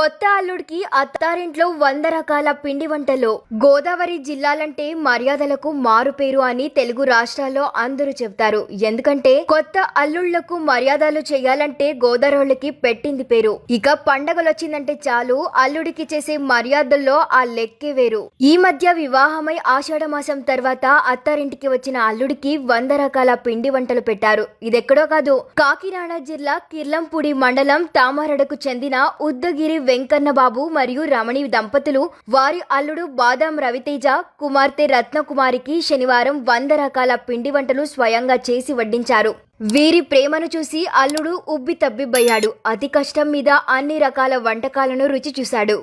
కొత్త అల్లుడికి అత్తారింట్లో వంద రకాల పిండి వంటలు. గోదావరి జిల్లాలంటే మర్యాదలకు మారు పేరు అని తెలుగు రాష్ట్రాల్లో అందరూ చెబుతారు. ఎందుకంటే కొత్త అల్లుళ్ళకు మర్యాదలు చేయాలంటే గోదావరికి పెట్టింది పేరు. ఇక పండగలొచ్చిందంటే చాలు అల్లుడికి చేసే మర్యాదల్లో ఆ లెక్కే వేరు. ఈ మధ్య వివాహమై ఆషాఢ మాసం తర్వాత అత్తారింటికి వచ్చిన అల్లుడికి వంద రకాల పిండి వంటలు పెట్టారు. ఇదెక్కడో కాదు కాకినాడ జిల్లా కిర్లంపూడి మండలం తామారడకు చెందిన ఉద్దగిరి వెంకన్న వెంకన్నబాబు మరియు రమణి దంపతులు వారి అల్లుడు బాదాం రవితేజ కుమార్తె రత్నకుమారికి శనివారం వంద రకాల పిండి వంటలు స్వయంగా చేసి వడ్డించారు. వీరి ప్రేమను చూసి అల్లుడు ఉబ్బి తబ్బిబ్బయ్యాడు అతి కష్టం మీద అన్ని రకాల వంటకాలను రుచి చూశాడు.